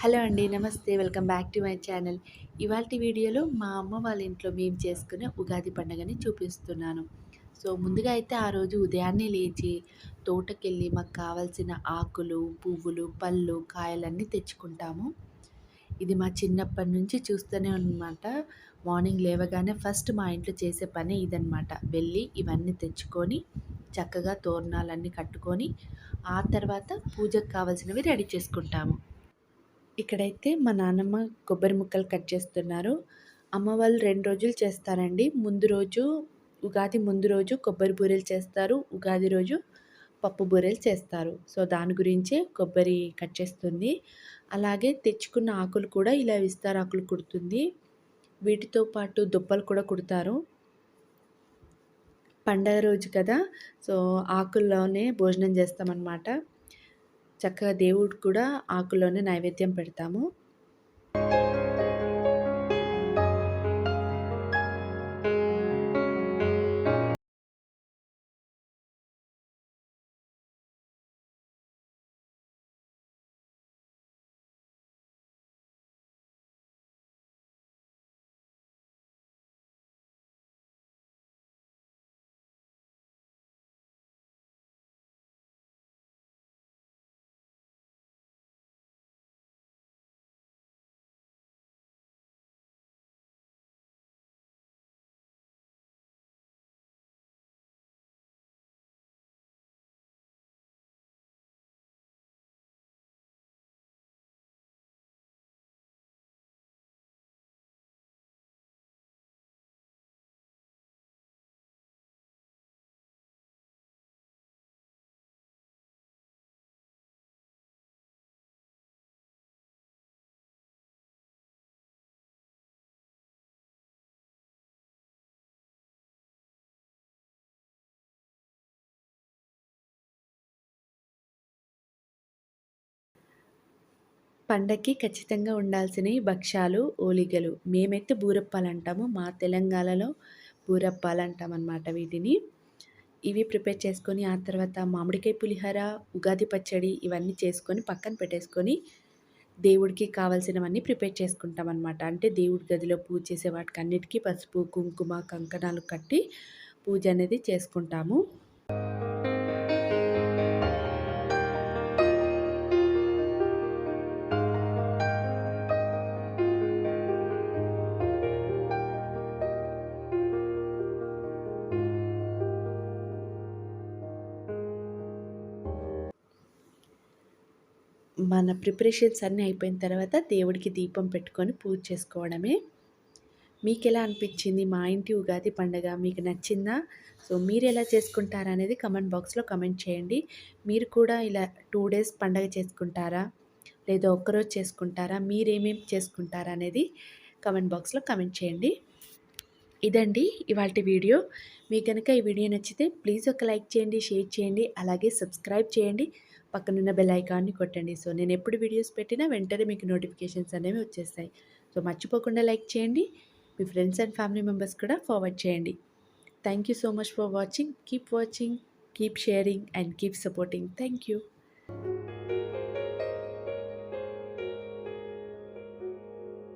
Hello అండి నమస్తే. Welcome back to my channel. ఇవాళ వీడియోలో మా అమ్మ వాళ్ళ ఇంట్లో మేము చేసుకునే ఉగాది పండుగని చూపిస్తున్నాను. సో ముందుగా అయితే ఆ రోజు ఉదయాన్నే లేచి తోటకెళ్ళి మాకు కావాల్సిన ఆకులు పువ్వులు పళ్ళు కాయలన్నీ తెచ్చుకుంటాము. ఇది మా చిన్నప్పటి నుంచి చూస్తూనే అనమాట మార్నింగ్ లేవగానే ఫస్ట్ మా ఇంట్లో చేసే పని ఇదనమాట వెళ్ళి ఇవన్నీ తెచ్చుకొని చక్కగా తోరణాలన్నీ కట్టుకొని ఆ తర్వాత పూజకు కావాల్సినవి రెడీ చేసుకుంటాము. ఇక్కడైతే మా నాన్నమ్మ కొబ్బరి ముక్కలు కట్ చేస్తున్నారు. అమ్మ వాళ్ళు రెండు రోజులు చేస్తారండి. ముందు రోజు ఉగాది ముందు రోజు కొబ్బరి బూరెలు చేస్తారు. ఉగాది రోజు పప్పు బూరెలు చేస్తారు. సో దాని గురించే కొబ్బరి కట్ చేస్తుంది. అలాగే తెచ్చుకున్న ఆకులు కూడా ఇలా విస్తార ఆకులు కుడుతుంది. వీటితో పాటు దుప్పలు కూడా కుడతారు. పండగ రోజు కదా సో ఆకుల్లోనే భోజనం చేస్తామన్నమాట. చక్కగా దేవుడికి కూడా ఆకులోనే నైవేద్యం పెడతాము. పండక్కి ఖచ్చితంగా ఉండాల్సినవి భక్ష్యాలు ఓలిగలు. మేమైతే బూరప్పాలు అంటాము మా తెలంగాణలో బూరప్పాలు అంటాం అనమాట వీటిని. ఇవి ప్రిపేర్ చేసుకొని ఆ తర్వాత మామిడికాయ పులిహోర ఉగాది పచ్చడి ఇవన్నీ చేసుకొని పక్కన పెట్టేసుకొని దేవుడికి కావాల్సినవన్నీ ప్రిపేర్ చేసుకుంటాం అనమాట అంటే దేవుడి గదిలో పూజ చేసే వాటికి అన్నిటికీ పసుపు కుంకుమ కంకణాలు కట్టి పూజ అనేది చేసుకుంటాము. మన ప్రిపరేషన్స్ అన్నీ అయిపోయిన తర్వాత దేవుడికి దీపం పెట్టుకొని పూజ చేసుకోవడమే. మీకు ఎలా అనిపించింది? మా ఇంటి ఉగాది పండుగ మీకు నచ్చిందా? సో మీరు ఎలా చేసుకుంటారా అనేది కమెంట్ బాక్స్లో కమెంట్ చేయండి. మీరు కూడా ఇలా టూ డేస్ పండగ చేసుకుంటారా? లేదా ఒక్కరోజు చేసుకుంటారా? మీరేమేమి చేసుకుంటారా అనేది కమెంట్ బాక్స్లో కమెంట్ చేయండి. ఇదండి ఇవాళ వీడియో. మీకు కనుక ఈ వీడియో నచ్చితే ప్లీజ్ ఒక లైక్ చేయండి షేర్ చేయండి అలాగే సబ్స్క్రైబ్ చేయండి. పక్కనున్న బెల్ ఐకాన్ని కొట్టండి. సో నేను ఎప్పుడు వీడియోస్ పెట్టినా వెంటనే మీకు నోటిఫికేషన్స్ అనేవి వచ్చేస్తాయి. సో మర్చిపోకుండా లైక్ చేయండి. మీ ఫ్రెండ్స్ అండ్ ఫ్యామిలీ మెంబర్స్ కూడా ఫార్వర్డ్ చేయండి. Thank you so much for watching. Keep watching keep sharing and keep supporting. Thank you.